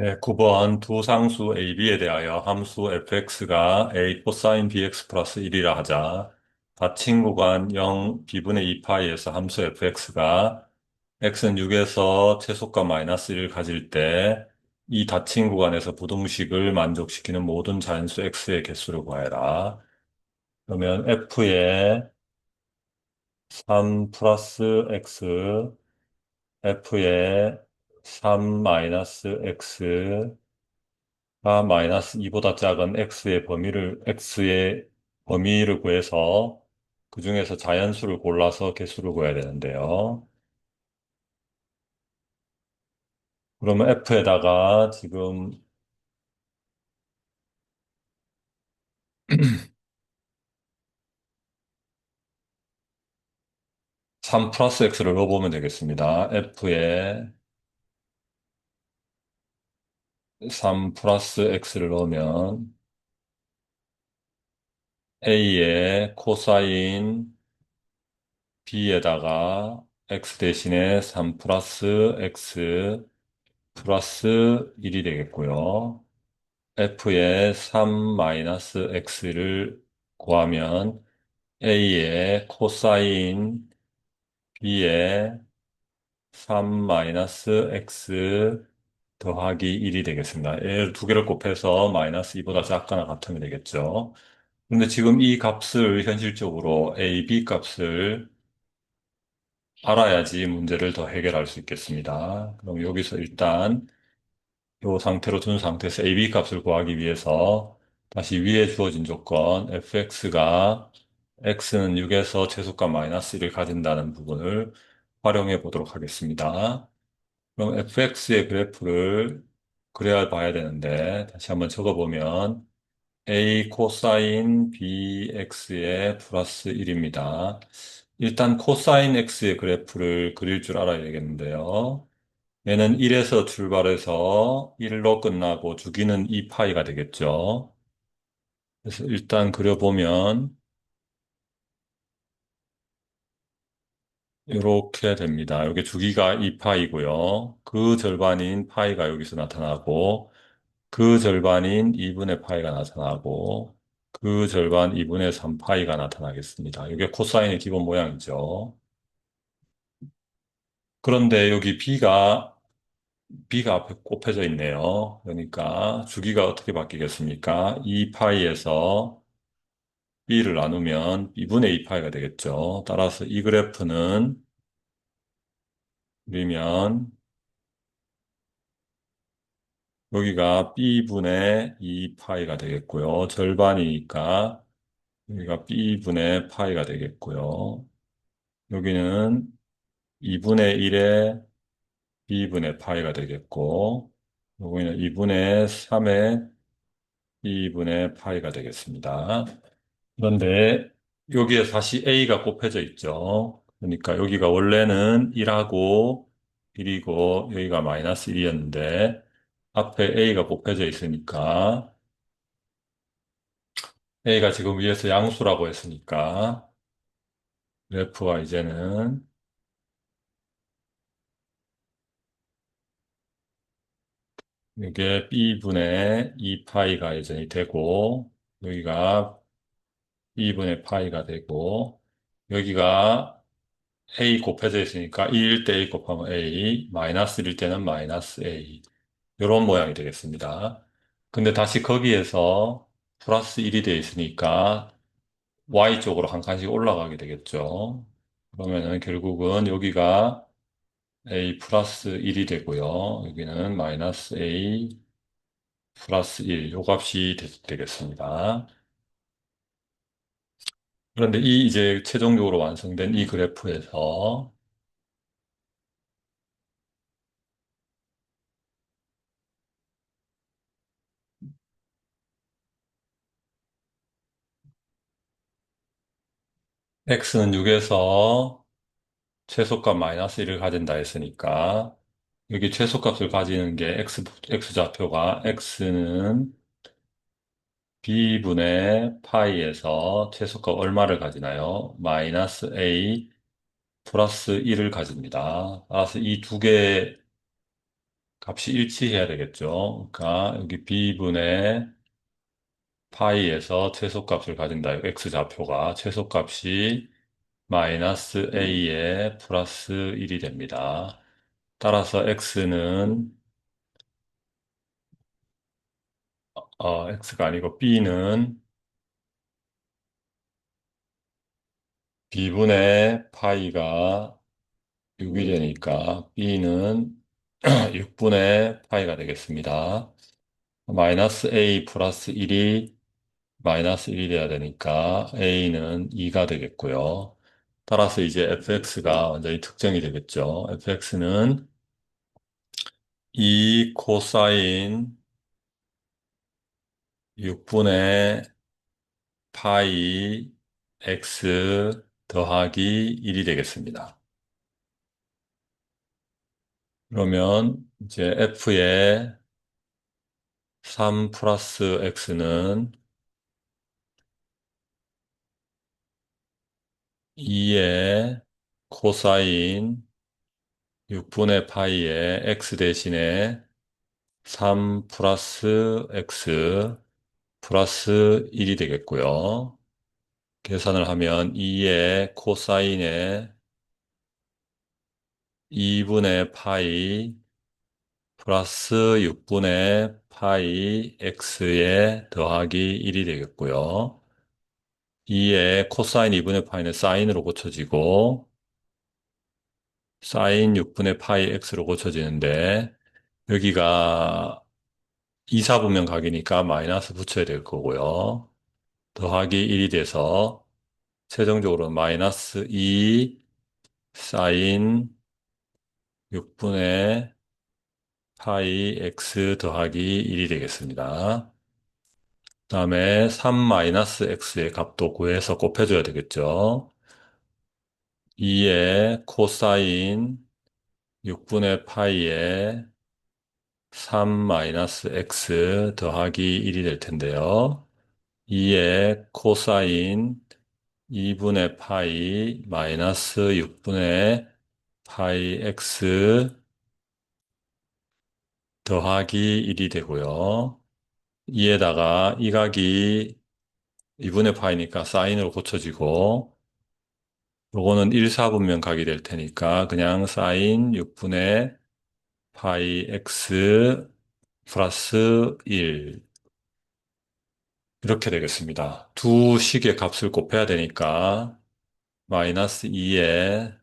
네, 9번 두 상수 AB에 대하여 함수 fx가 a 코사인 bx 플러스 1이라 하자. 닫힌 구간 0 b분의 2파이에서 함수 fx가 x는 6에서 최소값 마이너스 1을 가질 때 이 닫힌 구간에서 부등식을 만족시키는 모든 자연수 x의 개수를 구하여라. 그러면 f의 3 플러스 x, f의 3 마이너스 x, 가 마이너스 2보다 작은 x의 범위를, x의 범위를 구해서 그 중에서 자연수를 골라서 개수를 구해야 되는데요. 그러면 f에다가 지금 3 플러스 x를 넣어보면 되겠습니다. f에 3 플러스 x를 넣으면 a의 코사인 b에다가 x 대신에 3 플러스 x 플러스 1이 되겠고요. f의 3 x를 구하면 a의 코사인 b의 3 x 더하기 1이 되겠습니다. 얘를 두 개를 곱해서 마이너스 2보다 작거나 같으면 되겠죠. 근데 지금 이 값을 현실적으로 a, b 값을 알아야지 문제를 더 해결할 수 있겠습니다. 그럼 여기서 일단 이 상태로 둔 상태에서 AB 값을 구하기 위해서 다시 위에 주어진 조건 fx가 x는 6에서 최소값 마이너스 1을 가진다는 부분을 활용해 보도록 하겠습니다. 그럼 fx의 그래프를 그래야 봐야 되는데 다시 한번 적어보면 a 코사인 bx의 플러스 1입니다. 일단 코사인 x의 그래프를 그릴 줄 알아야 되겠는데요. 얘는 1에서 출발해서 1로 끝나고 주기는 2파이가 되겠죠. 그래서 일단 그려보면 이렇게 됩니다. 여기 주기가 2파이고요. 그 절반인 파이가 여기서 나타나고 그 절반인 2분의 파이가 나타나고 그 절반 2분의 3 파이가 나타나겠습니다. 이게 코사인의 기본 모양이죠. 그런데 여기 b가 b가 앞에 곱해져 있네요. 그러니까 주기가 어떻게 바뀌겠습니까? 2파이에서 b를 나누면 2분의 2파이가 되겠죠. 따라서 이 그래프는 그리면 여기가 b분의 2파이가 되겠고요. 절반이니까 여기가 b분의 파이가 되겠고요. 여기는 2분의 1의 b분의 파이가 되겠고 여기는 2분의 3의 b분의 파이가 되겠습니다. 그런데 여기에 다시 a가 곱해져 있죠. 그러니까 여기가 원래는 1하고 1이고 여기가 마이너스 1이었는데 앞에 a가 곱해져 있으니까 a가 지금 위에서 양수라고 했으니까 그래프가 이제는 이게 b분의 2파이가 예전이 되고 여기가 b분의 파이가 되고 여기가 a 곱해져 있으니까 1일 때 a 곱하면 a 마이너스 1일 때는 마이너스 a 이런 모양이 되겠습니다. 근데 다시 거기에서 플러스 1이 되어 있으니까 y쪽으로 한 칸씩 올라가게 되겠죠. 그러면은 결국은 여기가 a 플러스 1이 되고요. 여기는 마이너스 a 플러스 1, 요 값이 되, 겠습니다 그런데 이 이제 최종적으로 완성된 이 그래프에서 x는 6에서 최소값 마이너스 1을 가진다 했으니까 여기 최소값을 가지는 게 x, x좌표가 x는 b분의 파이에서 최소값 얼마를 가지나요? 마이너스 a 플러스 1을 가집니다. 따라서 이 두 개, 값이 일치해야 되겠죠. 그러니까 여기 b분의 파이에서 최소값을 가진다. x좌표가 최소값이 마이너스 a에 플러스 1이 됩니다. 따라서 x는 어, x가 아니고 b는 b분의 파이가 6이 되니까 b는 6분의 파이가 되겠습니다. 마이너스 a 플러스 1이 마이너스 1이 돼야 되니까 a는 2가 되겠고요. 따라서 이제 fx가 완전히 특정이 되겠죠. fx는 2 코사인 6분의 파이 x 더하기 1이 되겠습니다. 그러면 이제 f의 3 플러스 x는 2의 코사인 6분의 파이의 x 대신에 3 플러스 x 플러스 1이 되겠고요. 계산을 하면 2의 코사인의 2분의 파이 플러스 6분의 파이 x에 더하기 1이 되겠고요. 2의 코사인 2분의 파이는 사인으로 고쳐지고 사인 6분의 파이 x로 고쳐지는데 여기가 2사분면 각이니까 마이너스 붙여야 될 거고요. 더하기 1이 돼서 최종적으로 마이너스 2 사인 6분의 파이 x 더하기 1이 되겠습니다. 그 다음에 3 마이너스 x의 값도 구해서 곱해줘야 되겠죠. 2의 코사인 6분의 파이에 3 마이너스 x 더하기 1이 될 텐데요. 2의 코사인 2분의 파이 마이너스 6분의 파이 x 더하기 1이 되고요. 2에다가 이 각이 2분의 파이니까 사인으로 고쳐지고 요거는 1, 4분면 각이 될 테니까 그냥 사인 6분의 파이 x 플러스 1 이렇게 되겠습니다. 두 식의 값을 곱해야 되니까 마이너스 2에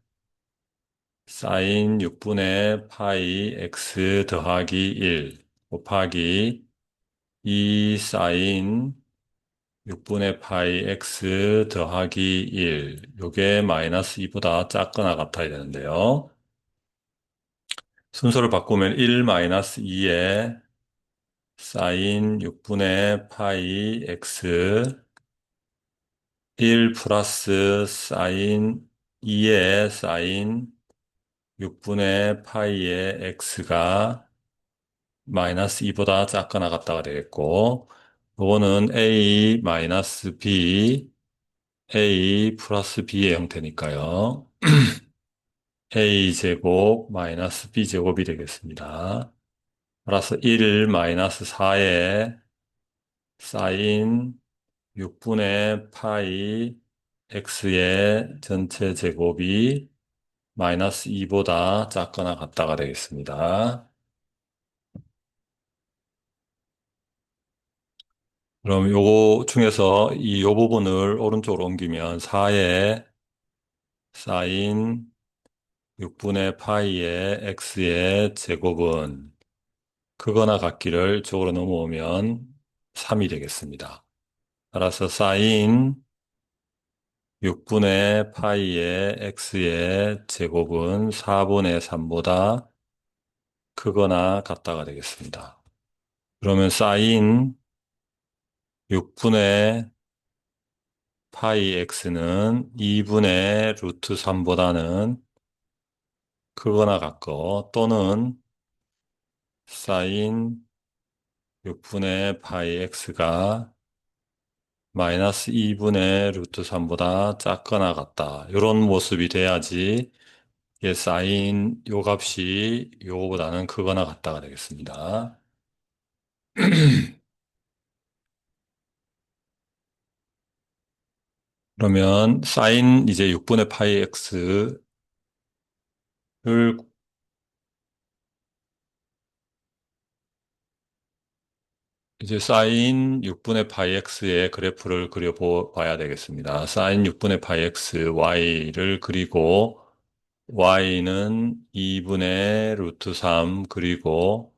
사인 6분의 파이 x 더하기 1 곱하기 2 사인 6분의 파이 x 더하기 1 요게 마이너스 2보다 작거나 같아야 되는데요. 순서를 바꾸면 1 마이너스 2에 사인 6분의 파이 x 1 플러스 사인 2의 사인 6분의 파이의 x가 마이너스 2보다 작거나 같다가 되겠고 이거는 a 마이너스 b a 플러스 b의 형태니까요. a 제곱 마이너스 b 제곱이 되겠습니다. 따라서 1 마이너스 4에 사인 6분의 파이 x의 전체 제곱이 마이너스 2보다 작거나 같다가 되겠습니다. 그럼 요거 중에서 이 요 부분을 오른쪽으로 옮기면 4의 사인 6분의 파이의 x의 제곱은 크거나 같기를 쪽으로 넘어오면 3이 되겠습니다. 따라서 사인 6분의 파이의 x의 제곱은 4분의 3보다 크거나 같다가 되겠습니다. 그러면 사인 6분의 파이 x는 2분의 루트 3보다는 크거나 같고 또는 사인 6분의 파이 x가 마이너스 2분의 루트 3보다 작거나 같다. 이런 모습이 돼야지 에 쌓인 요 값이 요거보다는 크거나 같다가 되겠습니다. 그러면 사인 이제 6분의 파이 x 를 이제 사인 6분의 파이 x의 그래프를 그려봐야 되겠습니다. 사인 6분의 파이 x y를 그리고 y는 2분의 루트 3 그리고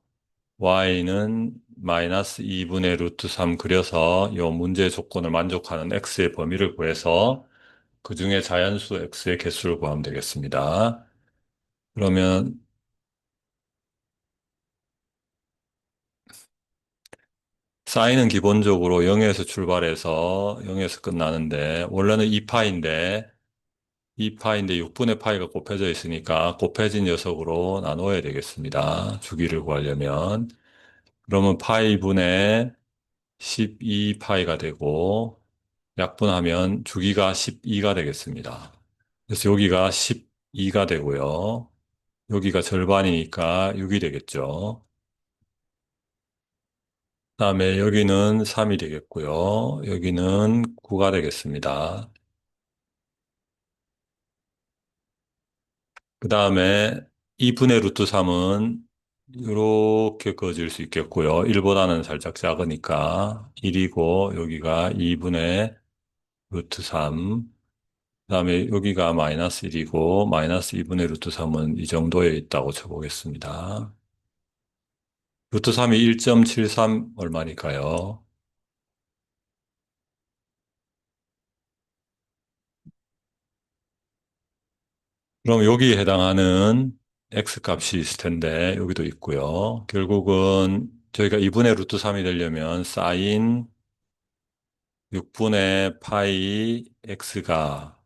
y는 마이너스 2분의 루트 3 그려서 이 문제 조건을 만족하는 x의 범위를 구해서 그 중에 자연수 x의 개수를 구하면 되겠습니다. 그러면 사인은 기본적으로 0에서 출발해서 0에서 끝나는데 원래는 2파인데 2파인데 6분의 파이가 곱해져 있으니까 곱해진 녀석으로 나눠야 되겠습니다. 주기를 구하려면 그러면 파이 분의 12파이가 되고 약분하면 주기가 12가 되겠습니다. 그래서 여기가 12가 되고요. 여기가 절반이니까 6이 되겠죠. 다음에 여기는 3이 되겠고요. 여기는 9가 되겠습니다. 그 다음에 2분의 루트 3은 이렇게 그어질 수 있겠고요. 1보다는 살짝 작으니까 1이고 여기가 2분의 루트 3. 그 다음에 여기가 마이너스 1이고 마이너스 2분의 루트 3은 이 정도에 있다고 쳐보겠습니다. 루트 3이 1.73 얼마니까요? 그럼 여기에 해당하는 x값이 있을 텐데 여기도 있고요. 결국은 저희가 2분의 루트 3이 되려면 사인 6분의 파이 x가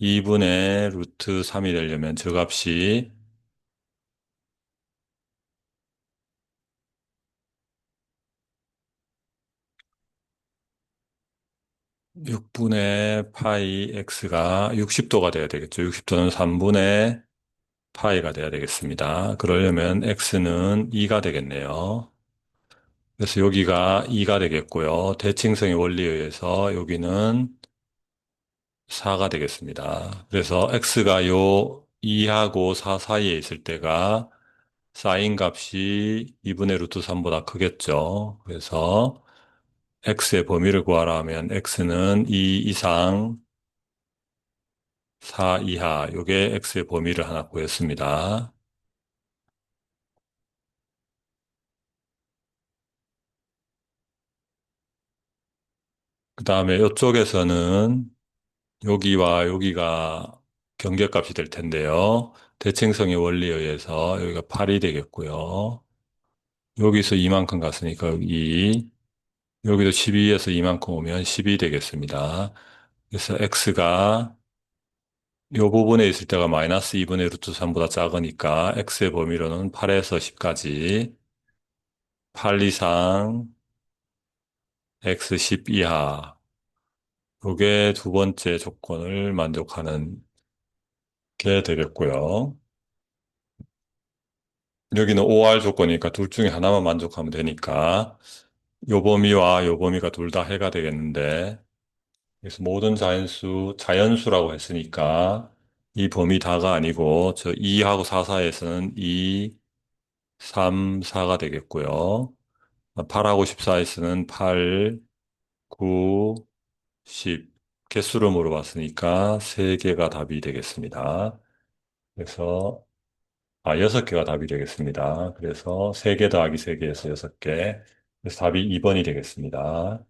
2분의 루트 3이 되려면 저 값이 6분의 파이 x가 60도가 돼야 되겠죠. 60도는 3분의 파이가 돼야 되겠습니다. 그러려면 x는 2가 되겠네요. 그래서 여기가 2가 되겠고요. 대칭성의 원리에 의해서 여기는 4가 되겠습니다. 그래서 x가 요 2하고 4 사이에 있을 때가 사인 값이 2분의 루트 3보다 크겠죠. 그래서 x의 범위를 구하라 하면 x는 2 이상 4 이하 요게 x의 범위를 하나 구했습니다. 그 다음에 이쪽에서는 여기와 여기가 경계값이 될 텐데요. 대칭성의 원리에 의해서 여기가 8이 되겠고요. 여기서 이만큼 갔으니까 여기 여기도 12에서 이만큼 오면 10이 되겠습니다. 그래서 x가 이 부분에 있을 때가 마이너스 2분의 루트 3보다 작으니까 x의 범위로는 8에서 10까지 8 이상 x 10 이하 요게 두 번째 조건을 만족하는 게 되겠고요. 여기는 OR 조건이니까 둘 중에 하나만 만족하면 되니까 요 범위와 요 범위가 둘 다 해가 되겠는데 그래서 모든 자연수, 자연수라고 했으니까 이 범위 다가 아니고 저 2하고 4 사이에서는 2, 3, 4가 되겠고요. 8하고 10 사이에서는 8, 9, 10 개수로 물어봤으니까 3개가 답이 되겠습니다. 그래서 아, 6개가 답이 되겠습니다. 그래서 3개 더하기 3개에서 6개. 그래서 답이 2번이 되겠습니다.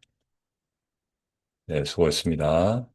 네, 수고했습니다.